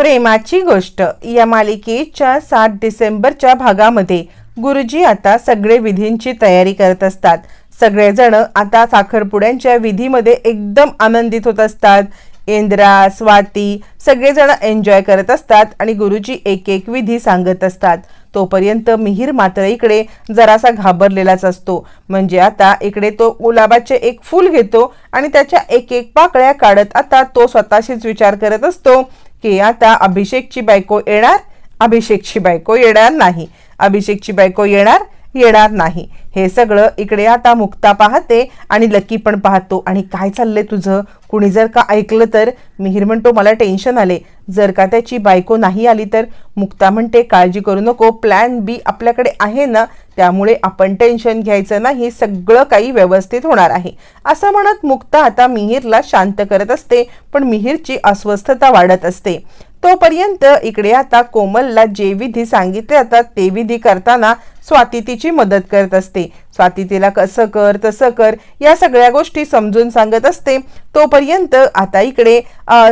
प्रेमाची गोष्ट. या मालिकेच्या सात डिसेंबरच्या भागामध्ये गुरुजी आता सगळे विधींची तयारी करत असतात. सगळेजण आता साखरपुड्यांच्या विधीमध्ये एकदम आनंदित होत असतात. इंद्रा स्वाती सगळेजण एन्जॉय करत असतात आणि गुरुजी एक एक विधी सांगत असतात. तोपर्यंत मिहीर मात्र इकडे जरासा घाबरलेलाच असतो. म्हणजे आता इकडे तो गुलाबाचे एक फूल घेतो आणि त्याच्या एक एक पाकळ्या काढत आता तो स्वतःशीच विचार करत असतो. की आता अभिषेकची बायको येणार अभिषेकची बायको येणार नाही. अभिषेकची बायको येणार येणार नाही. हे सगळं इकडे आता मुक्ता पाहते आणि लकी पण पाहतो. आणि काय चाललंय तुझं? कुणी जर का ऐकलं तर? मिहीर म्हणतो मला टेन्शन आले जर का त्याची बायको नाही आली तर? मुक्ता म्हणते काळजी करू नको. प्लॅन बी आपल्याकडे आहे ना. त्यामुळे आपण टेन्शन घ्यायचं नाही. सगळं काही व्यवस्थित होणार आहे. असं म्हणत मुक्ता आता मिहीरला शांत करत असते पण मिहीरची अस्वस्थता वाढत असते. तोपर्यंत इकडे आता कोमलला जे विधी सांगितले जातात ते विधी करताना स्वाती तिची मदत करत असते. स्वाती तिला कसं कर तसं कर या सगळ्या गोष्टी समजून सांगत असते. तोपर्यंत आता इकडे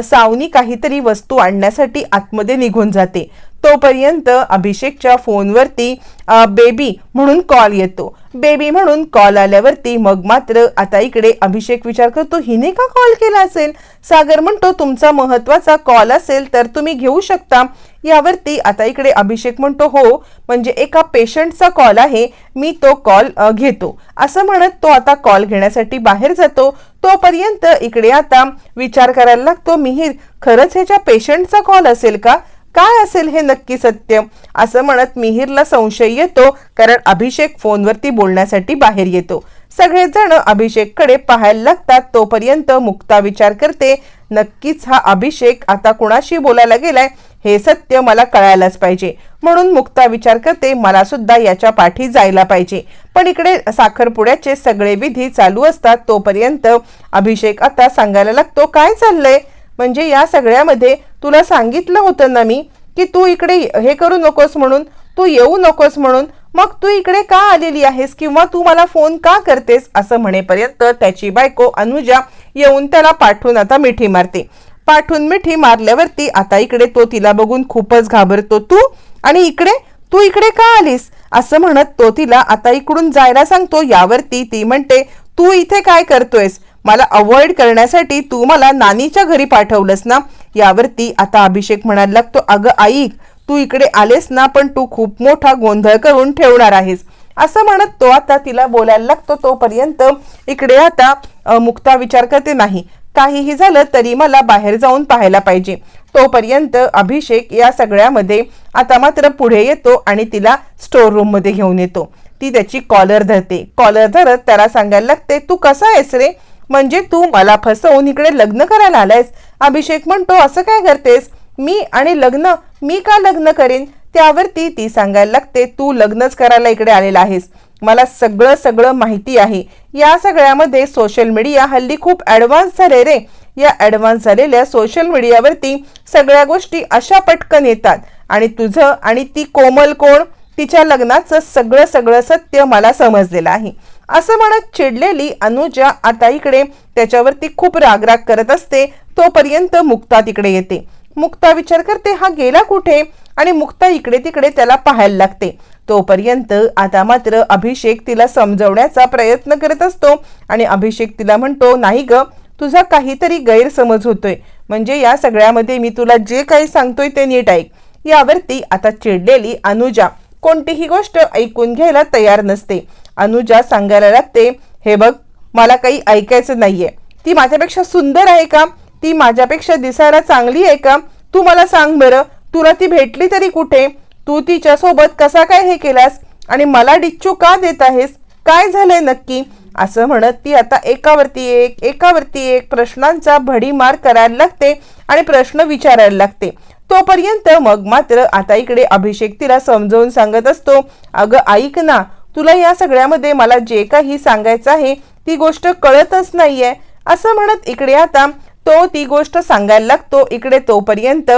सावनी काहीतरी वस्तू आणण्यासाठी आतमध्ये निघून जाते. तोपर्यंत अभिषेकच्या फोनवरती बेबी म्हणून कॉल येतो. बेबी म्हणून कॉल आल्यावरती मग मात्र आता इकडे अभिषेक विचार करतो हिने का कॉल केला असेल? सागर म्हणतो तुमचा महत्त्वाचा कॉल असेल तर तुम्ही घेऊ शकता. यावरती आता इकडे अभिषेक म्हणतो हो म्हणजे एका पेशंटचा कॉल आहे मी तो कॉल घेतो. असं म्हणत तो आता कॉल घेण्यासाठी बाहेर जातो. तोपर्यंत इकडे आता विचार करायला लागतो मिहीर खरंच ह्याच्या पेशंटचा कॉल असेल का? काय असेल हे नक्की सत्य? असं म्हणत मिहीरला संशय येतो कारण अभिषेक फोनवरती बोलण्यासाठी बाहेर येतो. सगळेजण अभिषेककडे पाहायला लागतात तोपर्यंत मुक्ता विचार करते नक्कीच हा अभिषेक आता कुणाशी बोलायला गेलाय हे सत्य मला कळायलाच पाहिजे. म्हणून मुक्ता विचार करते मला सुद्धा याच्या पाठी जायला पाहिजे. पण इकडे साखरपुड्याचे सगळे विधी चालू असतात तोपर्यंत अभिषेक आता सांगायला लागतो काय चाललंय? म्हणजे या सगळ्यामध्ये तुला सांगितलं होतं ना मी की तू इकडे हे करू नकोस म्हणून तू येऊ नकोस म्हणून मग तू इकडे का आलेली आहेस किंवा तू मला फोन का करतेस असं म्हणेपर्यंत त्याची बायको अनुजा येऊन त्याला पाठवून आता मिठी मारते. पाठवून मिठी मारल्यावरती आता इकडे तो तिला बघून खूपच घाबरतो. तू आणि इकडे? तू इकडे का आलीस? असं म्हणत तो तिला आता इकडून जायला सांगतो. यावरती ती म्हणते तू इथे काय करतोयस? मला अवॉइड करण्यासाठी तू मला नानीच्या घरी पाठवलंस ना? यावरती आता अभिषेक म्हणायला लागतो अगं ऐक तू इकडे आलेस ना पण तू खूप मोठा गोंधळ करून ठेवणार आहेस. असं म्हणत तो आता तिला बोलायला लागतो तोपर्यंत इकडे आता मुक्ता विचार करते नाही. काहीही झालं तरी मला बाहेर जाऊन पाहायला पाहिजे. तोपर्यंत अभिषेक या सगळ्यामध्ये आता मात्र पुढे येतो आणि तिला स्टोर रूममध्ये घेऊन येतो. ती त्याची कॉलर धरते. कॉलर धरत त्याला सांगायला लागते तू कसा आहेस रे? म्हणजे तू मला फसवून इकडे लग्न करायला आलायस. अभिषेक म्हणतो असं काय करतेस? मी आणि लग्न मी का लग्न करेन? त्यावरती ती सांगायला लागते तू लग्नच करायला इकडे आलेला आहेस. मला सगळं सगळं माहिती आहे. या सगळ्यामध्ये सोशल मीडिया हल्ली खूप ॲडव्हान्स झाले रे. या ॲडव्हान्स झालेल्या सोशल मीडियावरती सगळ्या गोष्टी अशा पटकन येतात. आणि तुझं आणि ती कोमल कोण? तिच्या लग्नाचं सगळं सगळं सत्य मला समजलेलं आहे. असं म्हणत चिडलेली अनुजा आता इकडे त्याच्यावरती खूप रागराग करत असते. तोपर्यंत मुक्ता तिकडे येते. मुक्ता विचार करते हा गेला कुठे? आणि मुक्ता इकडे तिकडे त्याला पाहायला लागते. तोपर्यंत आता मात्र अभिषेक तिला समजवण्याचा प्रयत्न करत असतो आणि अभिषेक तिला म्हणतो नाही ग तुझा काहीतरी गैरसमज होतोय. म्हणजे या सगळ्यामध्ये मी तुला जे काही सांगतोय ते नीट ऐक. यावरती आता चिडलेली अनुजा कोणतीही गोष्ट ऐकून घ्यायला तयार नसते. अनुजा सांगायला लागते हे बघ मला काही ऐकायचं नाहीये. ती माझ्यापेक्षा सुंदर आहे का? ती माझ्यापेक्षा दिसायला चांगली आहे का? तू मला सांग बरं तुला ती भेटली तरी कुठे? तू तिच्यासोबत कसा काय हे केलास? आणि मला डिच्चू का देत आहेस? काय झालंय नक्की? असं म्हणत ती आता एकावरती एक एकावरती एक प्रश्नांचा भडीमार करायला लागते आणि प्रश्न विचारायला लागते. तोपर्यंत मग मात्र आता इकडे अभिषेक तिला समजावून सांगत असतो अगं ऐक ना तुला या सगळ्यामध्ये मला जे काही सांगायचं आहे ती गोष्ट कळतच नाहीये. असं म्हणत इकडे आता तो ती गोष्ट सांगायला लागतो. इकडे तोपर्यंत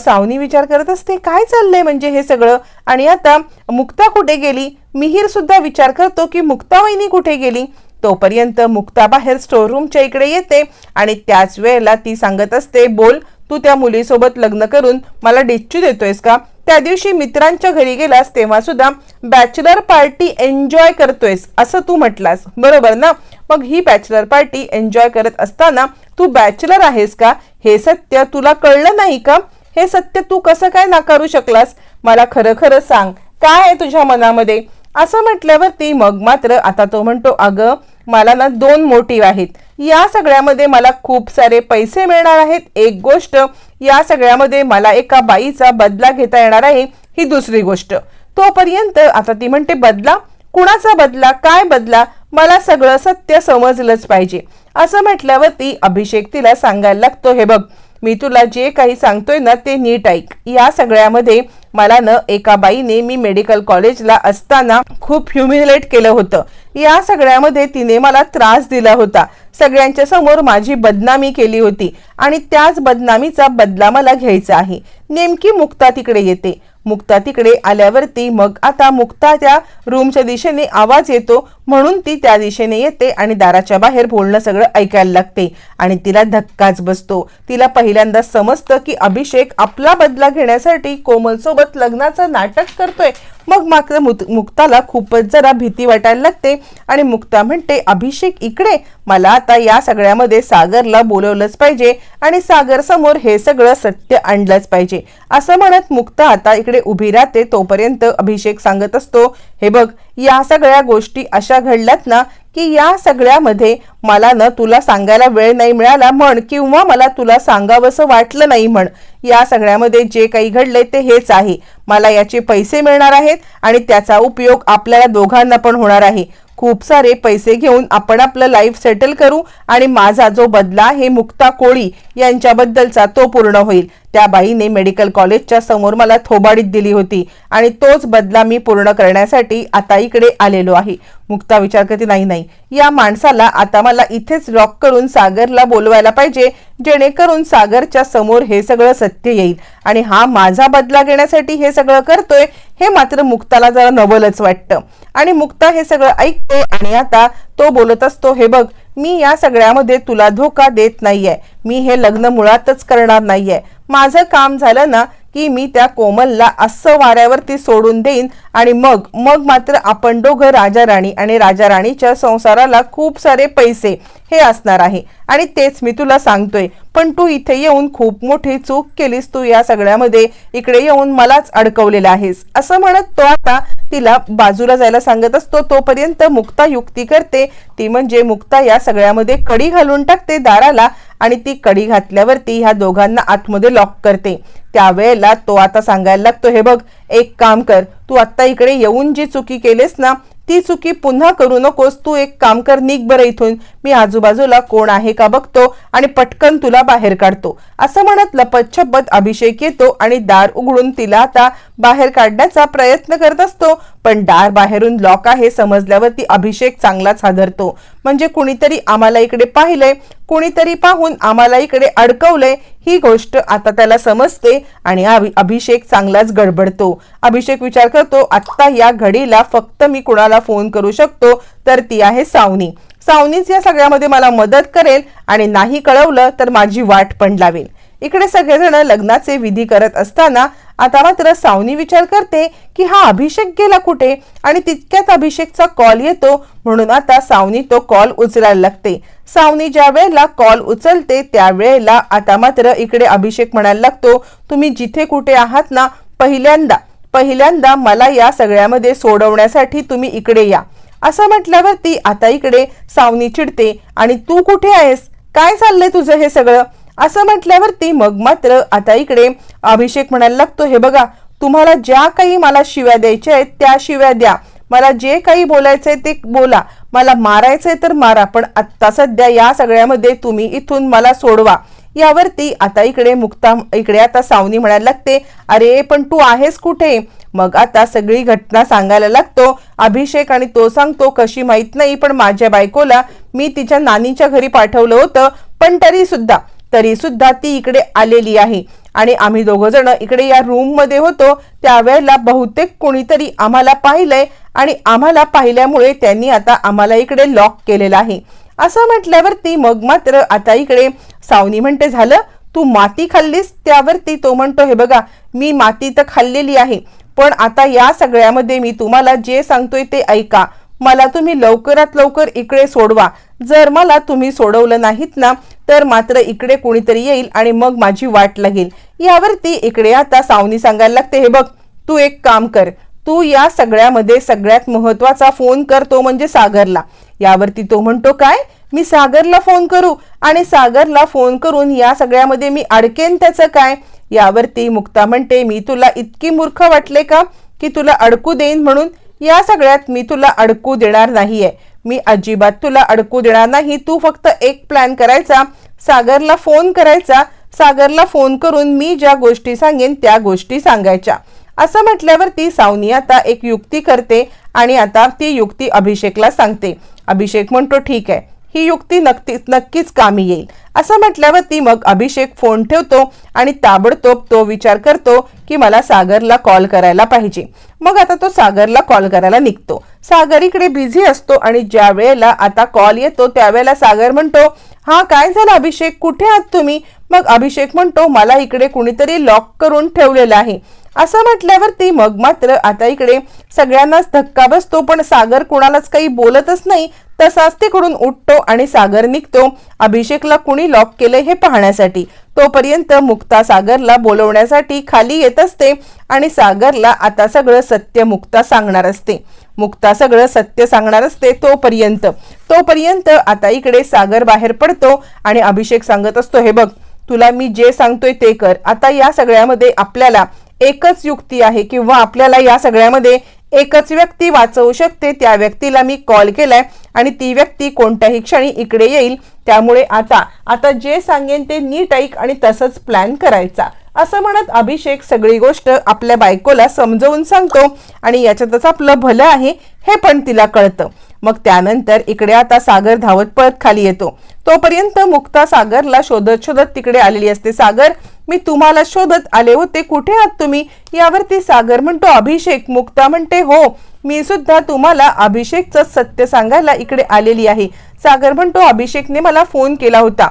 सावनी विचार करत असते काय चाललंय म्हणजे हे सगळं? आणि आता मुक्ता कुठे गेली? मिहीर सुद्धा विचार करतो की मुक्ता वहिनी कुठे गेली? तोपर्यंत मुक्ता बाहेर स्टोर रूमच्या इकडे येते आणि त्याच वेळेला ती सांगत असते बोल तू त्या मुलीसोबत लग्न करून मला डिच्चू देतोयस का? त्या दिवशी मित्रांच्या घरी गेलास तेव्हा सुद्धा बॅचलर पार्टी एन्जॉय करतोयस असं तू म्हटलास. बरोबर ना? मग ही बॅचलर पार्टी एन्जॉय करत असताना तू बॅचलर आहेस का? हे सत्य तुला कळलं नाही का? हे सत्य तू कसं काय नाकारू शकलास? मला खरं खरं सांग काय आहे तुझ्या मनामध्ये? असं म्हटल्यावरती मग मात्र आता तो म्हणतो अगं मला ना दोन मोटिव्ह आहेत. या सगळ्यामध्ये मला खूप सारे पैसे मिळणार आहेत. एक गोष्ट या सगळ्यामध्ये मला एका बाईचा बदला घेता येणार आहे ही दुसरी गोष्ट. तोपर्यंत आता ती म्हणते बदला? कुणाचा बदला? काय बदला? मला सगळं सत्य समजलंच पाहिजे. असं म्हटल्यावरती अभिषेक तिला सांगायला लागतो हे बघ मी तुला जे काही सांगतोय ना ते नीट ऐक. या सगळ्यामध्ये मला न एका बाईने मी मेडिकल कॉलेजला असताना खूप ह्युमिलेट केलं होतं. या सगळ्यामध्ये तिने मला त्रास दिला होता. सगळ्यांच्या समोर माझी बदनामी केली होती आणि त्याच बदनामीचा बदला मला घ्यायचा आहे. नेमकी मुक्ता तिकडे येते. मुक्ता तिकडे आल्यावरती मग आता मुक्ता त्या रूमच्या दिशेने आवाज येतो. म्हणून ती त्या दिशेने येते आणि दाराच्या बाहेर बोलणं सगळं ऐकायला लागते. आणि तिला धक्काच बसतो. तिला पहिल्यांदा समजतं की अभिषेक आपला बदला घेण्यासाठी कोमल सोबत लग्नाचं नाटक करतोय. मग मात्र मुक्ताला खूपच जरा भीती वाटायला लागते आणि मुक्ता म्हणते अभिषेक इकडे. मला आता या सगळ्यामध्ये सागरला बोलवलंच पाहिजे आणि सागर समोर हे सगळं सत्य आणलंच पाहिजे. असं म्हणत मुक्ता आता इकडे उभी राहते. तोपर्यंत अभिषेक सांगत असतो हे बघ या सगळ्या गोष्टी अशा घडल्यात ना की या सगळ्यामध्ये मला ना तुला सांगायला वेळ नाही मिळाला म्हण किंवा मला तुला सांगावंसं वाटलं नाही म्हण. या सगळ्यामध्ये जे काही घडलंय ते हेच आहे. मला याचे पैसे मिळणार आहेत आणि त्याचा उपयोग आपल्याला दोघांना पण होणार आहे. खूप सारे पैसे घेऊन आपण आपलं लाईफ सेटल करू आणि माझा जो बदला हे मुक्ता कोळी यांच्याबद्दलचा तो पूर्ण होईल. त्या बाईने मेडिकल कॉलेजच्या समोर मला थोबाडीत दिली होती आणि तोच बदला मी पूर्ण करण्यासाठी आता इकडे आलेलो आहे. मुक्ता विचार करते नाही नाही. या माणसाला आता मला इथेच लॉक करून सागरला बोलवायला पाहिजे जेणेकरून सागरच्या समोर हे सगळं सत्य येईल. आणि हा माझा बदला घेण्यासाठी हे सगळं करतोय हे मात्र मुक्ताला जरा नवलच वाटतं. आणि मुक्ता हे सगळं ऐकते आणि आता तो बोलत असतो हे बघ मी या सगळ्यामध्ये तुला धोका देत नाहीये. मी हे लग्न मुळातच करणार नाहीये. माझं काम झालं ना की मी त्या कोमलला असं वाऱ्यावरती सोडून देईन आणि मग मग मात्र आपण दोघं राजा राणी आणि राजा राणीच्या संसाराला खूप सारे पैसे हे असणार आहे. आणि तेच मी तुला सांगतोय. पण तू इथे येऊन खूप मोठी चूक केलीस तू या सगळ्यामध्ये. इकडे येऊन मलाच अडकवलेला आहेस. असं म्हणत तो आता तिला बाजूला जायला सांगत असतो. तोपर्यंत मुक्ता युक्ती करते. ती म्हणजे मुक्ता या सगळ्यामध्ये कडी घालून टाकते दाराला आणि ती कडी घातल्यावरती ह्या दोघांना आतमध्ये लॉक करते. त्यावेळेला तो आता सांगायला लागतो हे बघ एक काम कर. तू आत्ता इकडे येऊन जी चुकी केलीस ना ती चुकी पुन्हा करू नकोस तू एक काम कर निघ बरं इथून. मी आजूबाजूला कोण आहे का बघतो आणि पटकन तुला बाहेर काढतो. असं म्हणत लपत छपत अभिषेक येतो आणि दार उघडून तिला आता बाहेर काढण्याचा प्रयत्न करत असतो. पण दार बाहेरून लॉक आहे समजल्यावरती अभिषेक चांगलाच हादरतो. म्हणजे कुणीतरी आम्हाला इकडे पाहिलंय कुणीतरी पाहून आम्हाला इकडे अडकवलंय ही गोष्ट आता त्याला समजते आणि अभिषेक चांगलाच गडबडतो. अभिषेक विचार करतो आत्ता या घडीला फक्त मी कुणाला फोन करू शकतो तर ती आहे सावनी. सावनीच या सगळ्यामध्ये मला मदत करेल आणि नाही कळवलं तर माझी वाट पण लावेल. इकडे सगळेजण लग्नाचे विधी करत असताना आता मात्र सावनी विचार करते की हा अभिषेक गेला कुठे आणि तितक्यात अभिषेकचा कॉल येतो म्हणून आता सावनी तो कॉल उचलायला लागते. सावनी ज्या वेळेला कॉल उचलते त्यावेळेला आता मात्र इकडे अभिषेक म्हणायला लागतो तुम्ही जिथे कुठे आहात ना पहिल्यांदा पहिल्यांदा मला या सगळ्यामध्ये सोडवण्यासाठी तुम्ही इकडे या. असं म्हटल्यावरती आता इकडे सावनी चिडते आणि तू कुठे आहेस? काय चाललंय तुझं हे सगळं? असं म्हटल्यावरती मग मात्र आता इकडे अभिषेक म्हणायला लागतो हे बघा तुम्हाला ज्या काही मला शिव्या द्यायच्या आहेत त्या शिव्या द्या. मला जे काही बोलायचंय ते बोला. मला मारायचंय तर मारा पण आत्ता सध्या या सगळ्यामध्ये तुम्ही इथून मला सोडवा. यावरती आता इकडे मुक्ता इकडे आता सावनी म्हणायला लागते अरे पण तू आहेस कुठे? मग आता सगळी घटना सांगायला लागतो. अभिषेक आणि तो सांगतो कशी माहीत नाही पण माझ्या बायकोला मी तिच्या नानीच्या घरी पाठवलं होतं पण तरी सुद्धा तरी सुद्धा ती इकडे आलेली आहे. आणि आम्ही दोघ जण इकडे या रूममध्ये होतो. त्यावेळेला बहुतेक कोणीतरी आम्हाला पाहिलंय आणि आम्हाला पाहिल्यामुळे त्यांनी आता आम्हाला इकडे लॉक केलेलं आहे. असं म्हटल्यावरती मग मात्र आता इकडे सावनी म्हणते झालं तू माती खाल्लीस त्यावरती तो म्हणतो हे बघा मी माती तर खाल्लेली आहे पण आता या सगळ्यामध्ये मी तुम्हाला जे सांगतोय ते ऐका. मला तुम्ही लवकरात लवकर इकडे सोडवा. जर मला तुम्ही सोडवलं नाहीत ना तर मात्र इकडे कोणीतरी येईल आणि मग माझी वाट लागेल. यावरती इकडे आता सावनी सांगायला लागते हे बघ तू एक काम कर. तू या सगळ्यामध्ये सगळ्यात महत्त्वाचा फोन कर तो म्हणजे सागरला. यावरती तो म्हणतो काय? मी सागरला फोन करू. आणि सागरला फोन करून या सगळ्यामध्ये मी अडकेन त्याचं काय? यावरती मुक्ता म्हणते मी तुला इतकी मूर्ख वाटले का? की तुला अडकू देईन म्हणून? या सगळ्यात मी तुला अडकू देणार नाहीये. मी अजिबात तुला अडकू देणार नाही. तू फक्त एक प्लॅन करायचा. सागरला फोन करायचा. सागरला फोन करून मी ज्या गोष्टी सांगेन त्या गोष्टी सांगायच्या. असं म्हटल्यावर ती सावनी आता एक युक्ती करते आणि आता ती युक्ती अभिषेकला सांगते. अभिषेक म्हणतो ठीक आहे ही युक्ती नक्कीच नक्कीच कामी येईल. असं म्हटल्यावर ती मग अभिषेक फोन ठेवतो आणि ताबडतोब तो विचार करतो की मला सागरला कॉल करायला पाहिजे. मग आता तो सागरला कॉल करायला निघतो. सागर इकडे बिझी असतो आणि ज्या वेळेला आता कॉल येतो त्यावेळेला सागर म्हणतो हा काय झालं अभिषेक? कुठे आहात तुम्ही? मग अभिषेक म्हणतो मला इकडे कुणीतरी लॉक करून ठेवलेलं आहे. असं म्हटल्यावरती मग मात्र आता इकडे सगळ्यांनाच धक्का बसतो पण सागर कोणालाच काही बोलतच नाही. तसाच तिकडून उठतो आणि सागर निघतो अभिषेकला कुणी लॉक केले हे पाहण्यासाठी. तोपर्यंत मुक्ता सागरला बोलवण्यासाठी खाली येत असते आणि सागरला आता सगळं सत्य मुक्ता सांगणार असते. मुक्ता सगळं सत्य सांगणार असते तोपर्यंत. तोपर्यंत आता इकडे सागर बाहेर पडतो आणि अभिषेक सांगत असतो हे बघ तुला मी जे सांगतोय ते कर. आता या सगळ्यामध्ये आपल्याला एकच युक्ती आहे किंवा आपल्याला या सगळ्यामध्ये एकच व्यक्ती वाचवू शकते त्या व्यक्तीला मी कॉल केलाय आणि ती व्यक्ती कोणत्याही क्षणी इकडे येईल. त्यामुळे आता आता जे सांगेन ते नीट ऐक आणि तसंच प्लॅन करायचा. असं म्हणत अभिषेक सगळी गोष्ट आपल्या बायकोला समजवून सांगतो आणि याच्यातच आपलं भलं आहे हे पण तिला कळतं. मग त्यानंतर इकडे आता सागर धावत पळत खाली येतो. तोपर्यंत मुक्ता सागरला शोधत शोधत तिकडे आलेली असते. सागर मी तुम्हाला शोधत आले होते. कुठे आहात तुम्ही? यावरती सागर म्हणतो अभिषेक. मुक्ता म्हणते हो मी सुद्धा तुम्हाला अभिषेकचं सत्य सांगायला इकडे आलेली आहे. सागर म्हणतो अभिषेकने मला फोन केला होता.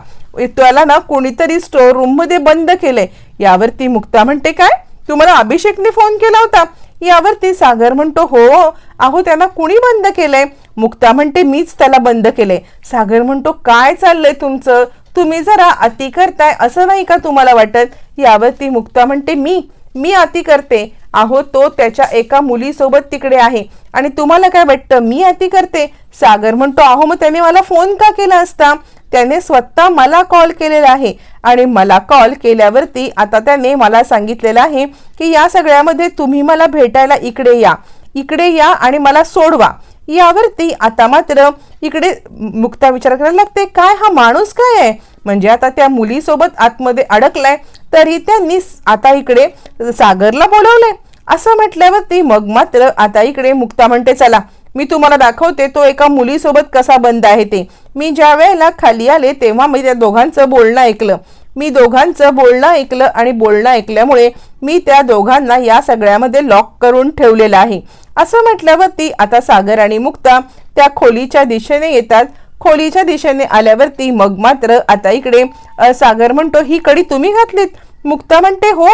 त्याला ना कोणीतरी स्टोर रूममध्ये बंद केलंय. यावरती मुक्ता म्हणते काय? तुम्हाला अभिषेकने फोन केला होता. यावरती सागर म्हणतो हो, हो अहो त्यांना कुणी बंद केलंय? मुक्ता म्हणते मीच त्याला बंद केलंय. सागर म्हणतो काय चाललंय तुमचं? तुम्ही जरा अति करताय असं नाही का तुम्हाला वाटत? यावरती मुक्ता म्हणते मी मी अति करते. अहो तो त्याच्या एका मुलीसोबत तिकडे आहे. आणि तुम्हाला काय वाटतं? मी अति करते? सागर म्हणतो अहो मग त्याने मला फोन का केला असता? त्याने स्वतः मला कॉल केलेला आहे. आणि मला कॉल केल्यावरती आता त्याने मला सांगितलेलं आहे की या सगळ्यामध्ये तुम्ही मला भेटायला इकडे या. इकडे या आणि मला सोडवा. यावरती आता मात्र इकडे मुक्ता विचार करायला लागते काय हा माणूस काय आहे? म्हणजे आता त्या मुलीसोबत आतमध्ये अडकलाय तरी त्यांनी आता इकडे सागरला बोलवलंय. असं म्हटल्यावरती मग मात्र आता इकडे मुक्ता म्हणते चला मी तुम्हाला दाखवते तो एका मुलीसोबत कसा बंद आहे ते. मी ज्या वेळेला खाली आले तेव्हा मी त्या दोघांचं बोलणं ऐकलं. मी दोघांचं बोलणं ऐकलं आणि बोलणं ऐकल्यामुळे मी त्या दोघांना या सगळ्यामध्ये लॉक करून ठेवलेलं आहे. असं म्हटल्यावरती आता सागर आणि मुक्ता त्या खोलीच्या दिशेने येतात. खोलीच्या दिशेने आल्यावरती मग मात्र आता इकडे सागर म्हणतो ही कडी तुम्ही घातलीत? मुक्ता म्हणते हो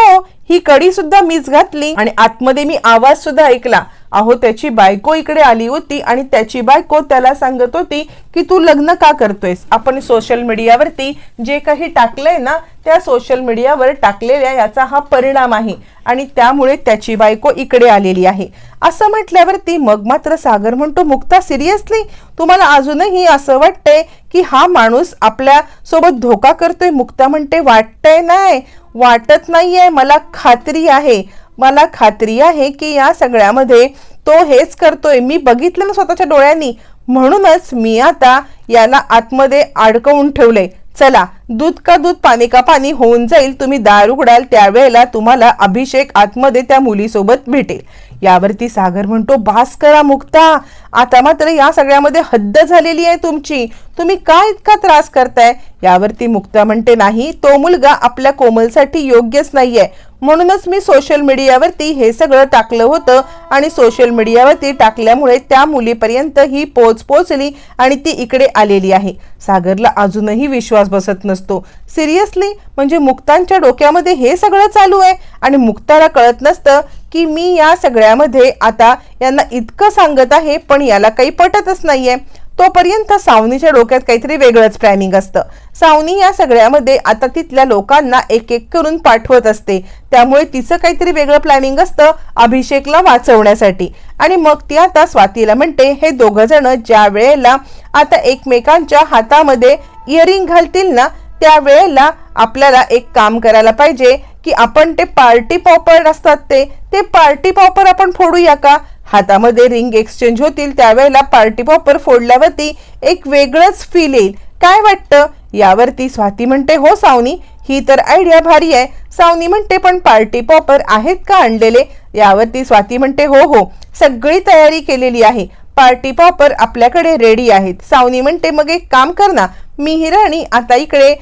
ही कडी सुद्धा मीच घातली. आणि आतमध्ये मी आवाज सुद्धा ऐकला. अहो त्याची बायको इकडे आली होती आणि त्याची बायको त्याला सांगत होती की तू लग्न का करतोयस? आपण सोशल मीडियावरती जे काही टाकलंय ना त्या सोशल मीडियावर टाकलेल्या याचा हा परिणाम आहे आणि त्यामुळे त्याची बायको इकडे आलेली आहे. असं म्हटल्यावरती मग मात्र सागर म्हणतो मुक्ता सिरियसली तुम्हाला अजूनही असं वाटतंय की हा माणूस आपल्यासोबत धोका करतोय? मुक्ता म्हणते वाटतंय नाही. वाटत नाहीये. मला खात्री आहे. मला खात्री आहे की या सगळ्यामध्ये तो हेच करतोय. मी बघितलं ना स्वतःच्या डोळ्यांनी. म्हणूनच मी आता याला आतमध्ये अडकवून ठेवले चला दूध का दूध पाणी का पाणी होऊन जाईल तुम्ही दार उघडाल त्यावेळेला तुम्हाला अभिषेक आतमध्ये त्या मुलीसोबत भेटेल. यावरती सागर म्हणतो भास करा मुक्ता आता मात्र या सगळ्यामध्ये हद्द झालेली आहे तुमची. तुम्ही काय इतका त्रास करताय? यावरती मुक्ता म्हणते नाही तो मुलगा आपल्या कोमलसाठी योग्यच नाहीये. म्हणूनच मी सोशल मीडियावरती हे सगळं टाकलं होतं आणि सोशल मीडियावरती टाकल्यामुळे त्या मुलीपर्यंत ही पोच पोचली आणि ती इकडे आलेली आहे. सागरला अजूनही विश्वास बसत नसतो नसतो. सिरियसली म्हणजे मुक्तांच्या डोक्यामध्ये हे सगळं चालू आहे? आणि मुक्ताला कळत नसतं की मी या सगळ्यामध्ये आता यांना इतकं सांगत आहे पण याला काही पटतच नाहीये. तोपर्यंत सावनीच्या डोक्यात काहीतरी वेगळंच प्लॅनिंग असतं. सावनी या सगळ्यामध्ये आता तिथल्या लोकांना एक एक करून पाठवत असते. त्यामुळे तिचं काहीतरी वेगळं प्लॅनिंग असतं अभिषेकला वाचवण्यासाठी. आणि मग ती आता स्वातीला म्हणते हे दोघं जण ज्या वेळेला आता एकमेकांच्या हातामध्ये इयरिंग घालतील ना त्यावेळेला आपल्याला एक काम करायला पाहिजे की आपण ते पार्टी पॉपर असतात ते ते पार्टी पॉपर आपण फोडूया का? हातामध्ये रिंग एक्सचेंज होतील त्यावेळेला पार्टी पॉपर फोडल्यावरती एक वेगळंच फील येईल. काय वाटतं? यावरती स्वाती म्हणते हो सावनी ही तर आयडिया भारी आहे. सावनी म्हणते पण पार्टी पॉपर आहेत का आणलेले? यावरती स्वाती म्हणते हो हो सगळी तयारी केलेली आहे. पार्टी पॉपर आपल्याकडे रेडी आहेत. सावनी म्हणते मग एक काम कर ना मिहिर आणि आता इकडे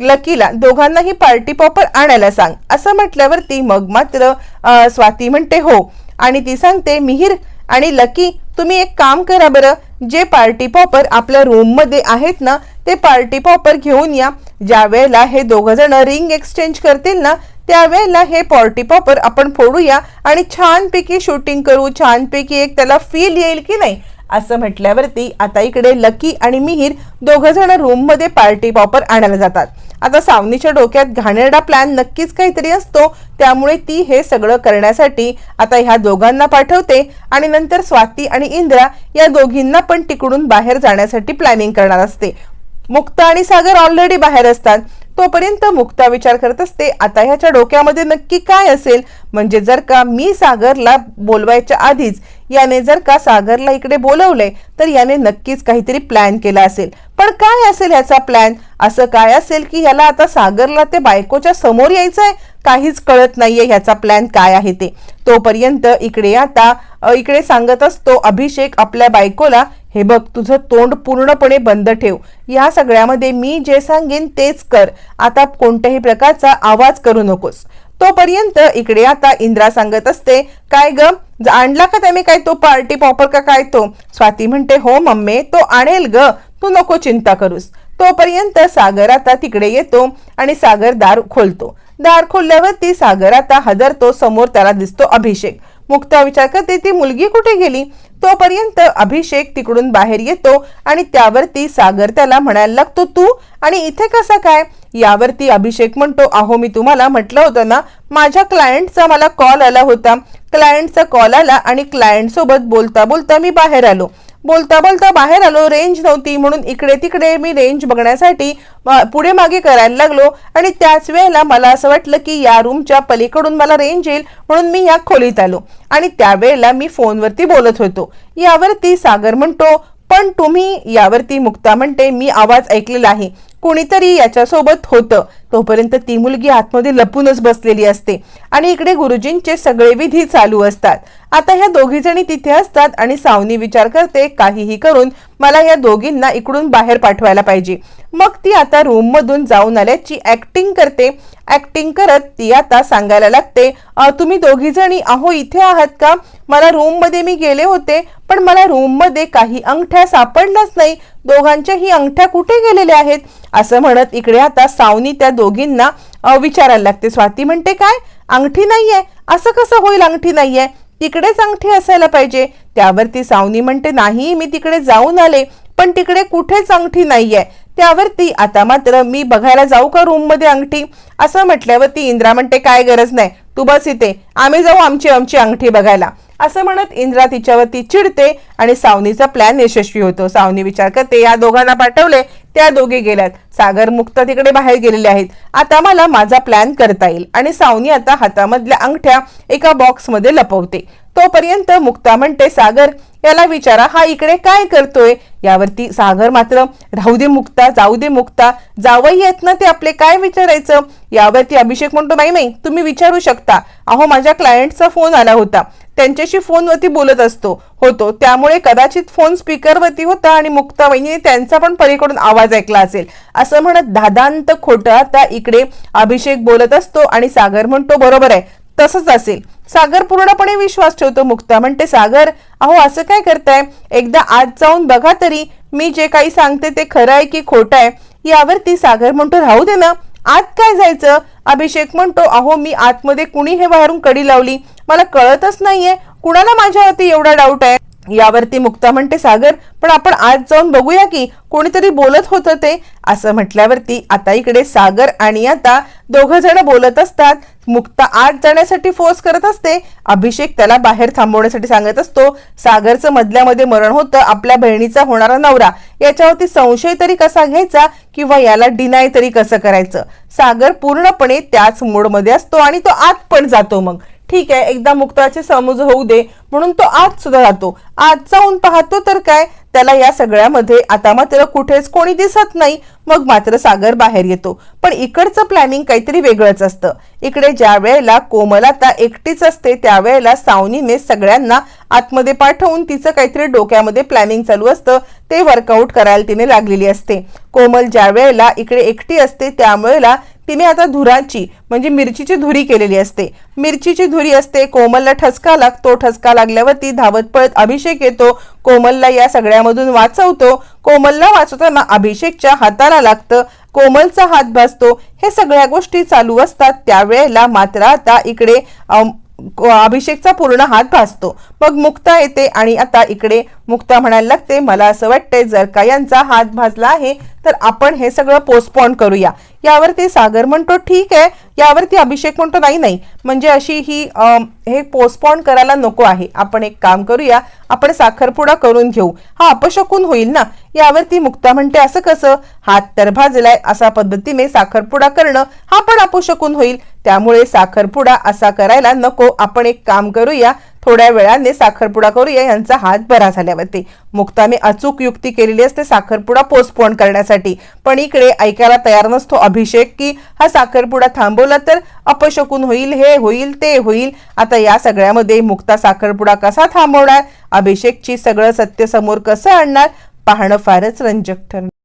लकीला दोघांनाही पार्टी पॉपर आणायला सांग. असं म्हटल्यावरती मग मात्र स्वाती म्हणते हो. आणि ती सांगते मिहिर आणि लकी तुम्ही एक काम करा बरं. जे पार्टी पॉपर आपल्या रूममध्ये आहेत ना ते पार्टी पॉपर घेऊन या. ज्या वेळेला हे दोघंजण रिंग एक्सचेंज करतील ना त्यावेळेला हे पॉर्टी पॉपर आपण फोडूया आणि छानपैकी शूटिंग करू छानपैकी एक त्याला फील येईल की नाही असं म्हटल्यावरती आता इकडे लकी आणि मिहीर दोघं जण रूममध्ये पार्टी पॉपर आणायला जातात. आता सावनीच्या डोक्यात घाणेरडा प्लॅन नक्कीच काहीतरी असतो त्यामुळे ती हे सगळं करण्यासाठी आता ह्या दोघांना पाठवते आणि नंतर स्वाती आणि इंद्रा या दोघींना पण तिकडून बाहेर जाण्यासाठी प्लॅनिंग करणार असते. मुक्ता आणि सागर ऑलरेडी बाहेर असतात. तोपर्यंत मुक्ता विचार करत असते आता ह्याच्या डोक्यामध्ये नक्की काय असेल? म्हणजे जर का मी सागरला बोलवायच्या आधीच याने जर का सागरला इकडे बोलवलंय तर याने नक्कीच काहीतरी प्लॅन केला असेल. पण काय असेल ह्याचा प्लॅन असं काय असेल की ह्याला आता सागरला ते बायकोच्या समोर यायचं आहे काहीच कळत नाहीये ह्याचा प्लॅन काय आहे ते. तोपर्यंत इकडे आता इकडे सांगत असतो अभिषेक आपल्या बायकोला हे बघ तुझं तोंड पूर्णपणे बंद ठेव. या सगळ्यामध्ये मी जे सांगेन तेच कर. आता कोणत्याही प्रकारचा आवाज करू नकोस. तोपर्यंत इकडे आता इंद्रा सांगत असते काय ग? आणला का त्याने काय तो पार्टी पॉपर का काय तो? स्वाती म्हणते हो मम्मे तो आणेल ग. तू नको चिंता करूस. तोपर्यंत सागर आता तिकडे येतो आणि सागर दार खोलतो. दार खोलल्यावरती सागर आता हदरतो समोर त्याला दिसतो अभिषेक. मुक्ता विचार करते ती मुलगी कुठे गेली? तोपर्यंत अभिषेक तिकडून बाहेर येतो आणि त्यावरती सागर त्याला म्हणायला लागतो तू आणि इथे कसा काय? यावरती अभिषेक म्हणतो अहो मी तुम्हाला म्हटलं होतं ना माझ्या क्लायंटचा मला कॉल आला होता. क्लायंटचा कॉल आला आणि क्लायंट सोबत बोलता बोलता मी बाहेर आलो. बोलता बोलता बाहेर आलो रेंज नव्हती. म्हणून इकडे तिकडे मी रेंज बघण्यासाठी पुढे मागे करायला लागलो. आणि त्याच वेळेला मला असं वाटलं की या रूमच्या पलीकडून मला रेंज येईल म्हणून मी या खोलीत आलो. आणि त्यावेळेला मी फोनवरती बोलत होतो. यावरती सागर म्हणतो पण तुम्ही यावरती मुक्ता म्हणते मी आवाज ऐकलेला आहे. कुणीतरी याच्यासोबत होतं. तोपर्यंत ती मुलगी आतमध्ये लपूनच बसलेली असते. आणि इकडे गुरुजींचे सगळे विधी चालू असतात. आता ह्या दोघी जणी तिथे असतात आणि सावनी विचार करते काहीही करून मला या दोघींना इकडून बाहेर पाठवायला पाहिजे. मग ती आता रूम मधून जाऊन आल्याची ऍक्टिंग करते. ऍक्टिंग करत ती आता सांगायला लागते तुम्ही दोघी जणी अहो इथे आहात का? मला रूममध्ये मी गेले होते पण मला रूममध्ये काही अंगठ्या सापडल्याच नाही. दोघांच्याही अंगठ्या कुठे गेलेल्या आहेत? असं म्हणत इकडे आता सावनी त्या दोघींना विचारायला लागते. स्वाती म्हणते काय? अंगठी नाहीये. असं कसं होईल अंगठी नाहीये? तिकडेच अंगठी असायला पाहिजे. त्यावरती सावनी म्हणते नाही मी तिकडे जाऊन आले पण तिकडे कुठेच अंगठी नाहीये. त्यावरती आता मात्र मी बघायला जाऊ का रूममध्ये अंगठी? असं म्हटल्यावर ती इंद्रा म्हणते काय गरज नाही तू बस इथे. आम्ही जाऊ आमची आमची अंगठी बघायला. असं म्हणत इंद्रा तिच्यावरती चिडते आणि सावनीचा प्लॅन यशस्वी होतो. सावनी विचार करते या दोघांना पाठवले त्या दोघे गेल्यात. सागर मुक्त तिकडे बाहेर गेलेले आहेत. आता मला माझा प्लॅन करता येईल. आणि सावनी आता हातामधल्या अंगठ्या एका बॉक्समध्ये लपवते. तोपर्यंत मुक्ता म्हणते सागर याला विचारा हा इकडे काय करतोय? यावरती सागर मात्र राहू दे मुक्ता जाऊ दे मुक्ता जावई आहेत ना ते आपले काय विचारायचं? यावरती अभिषेक म्हणतो नाही नाही तुम्ही विचारू शकता. अहो माझ्या क्लायंटचा फोन आला होता. त्यांच्याशी फोनवरती बोलत असतो होतो. त्यामुळे कदाचित फोन स्पीकरवरती होता आणि मुक्ता त्यांचा पण पलीकडून आवाज ऐकला असेल. असं म्हणत दादांत खोटं आता इकडे अभिषेक बोलत असतो आणि सागर म्हणतो बरोबर आहे तसंच असेल. सागर पूर्णपणे विश्वास ठेवतो मुक्ता म्हणते सागर अहो असं काय करताय? एकदा आज जाऊन बघा तरी. मी जे काही सांगते ते खरं आहे की खोटं आहे. यावरती सागर म्हणतो राहू दे ना. आत काय जायचं? अभिषेक म्हणतो अहो मी आतमध्ये कुणी हे बाहेरून कडी लावली? मला कळतच नाहीये. कुणाला माझ्यावरती एवढा डाऊट आहे? यावरती मुक्ता म्हणते सागर पण आपण आज जाऊन बघूया की कोणीतरी बोलत होतं ते. असं म्हटल्यावरती आता इकडे सागर आणि आता दोघ जण बोलत असतात. मुक्ता आत जाण्यासाठी फोर्स करत असते. अभिषेक त्याला बाहेर थांबवण्यासाठी सांगत असतो. सागरचं मधल्यामध्ये मरण होतं. आपल्या बहिणीचा होणारा नवरा. याच्यावरती संशय तरी कसा घ्यायचा? किंवा याला डिनाय तरी कसं करायचं? सागर पूर्णपणे त्याच मूडमध्ये असतो आणि तो आत पण जातो मग. ठीक आहे एकदा मुक्ताचे समज होऊ दे म्हणून तो आत सुद्धा जातो. आत जाऊन पाहतो तर काय? त्याला या सगळ्यामध्ये आता मात्र कुठेच कोणी दिसत नाही. मग मात्र सागर बाहेर येतो. पण इकडचं प्लॅनिंग काहीतरी वेगळंच असतं. इकडे ज्या वेळेला कोमलता एकटीच असते त्यावेळेला सावनीने सगळ्यांना आतमध्ये पाठवून तिचं काहीतरी डोक्यामध्ये प्लॅनिंग चालू असतं. ते वर्कआउट करायला तिने लागलेली असते. कोमल ज्या वेळेला इकडे एकटी असते त्यावेळेला तिने आता धुराची म्हणजे मिरचीची धुरी केलेली असते. मिरचीची धुरी असते कोमलला ठसका लागतो ठसका लागल्यावरती धावत पळत अभिषेक येतो. कोमलला या सगळ्यामधून वाचवतो. कोमलला वाचवताना अभिषेकच्या हाताला लागतं. कोमलचा हात भासतो. हे सगळ्या गोष्टी चालू असतात. त्यावेळेला मात्र आता इकडे अभिषेकचा पूर्ण हात भासतो. मग मुक्ता येते आणि आता इकडे मुक्ता म्हणायला लागते मला असं वाटतंय जर का यांचा हात भाजला आहे तर आपण हे सगळं पोस्टपॉन करूया. यावरती सागर म्हणतो ठीक आहे. यावरती अभिषेक म्हणतो नाही नाही. म्हणजे अशी ही आ, हे पोस्टपॉन करायला नको आहे. आपण एक काम करूया. आपण साखरपुडा करून घेऊ. हा अपशकून होईल ना? यावरती मुक्ता म्हणते असं कसं? हात तर भाजलाय असा पद्धतीने साखरपुडा करणं हा पण अपशकून होईल. त्यामुळे साखरपुडा असा करायला नको. आपण एक काम करूया. थोड्या वेळाने साखरपुडा करूया यांचा हात बरा झाल्यावरती. मुक्ताने अचूक युक्ती केलेली असते साखरपुडा पोस्टपोन करण्यासाठी. पण इकडे ऐकायला तयार नसतो अभिषेक की हा साखरपुडा थांबवला तर अपशकून होईल हे होईल ते होईल. आता या सगळ्यामध्ये मुक्ता साखरपुडा कसा थांबवणार? अभिषेकची सगळं सत्य समोर कसं आणणार? पाहणं फारच रंजक ठरणार.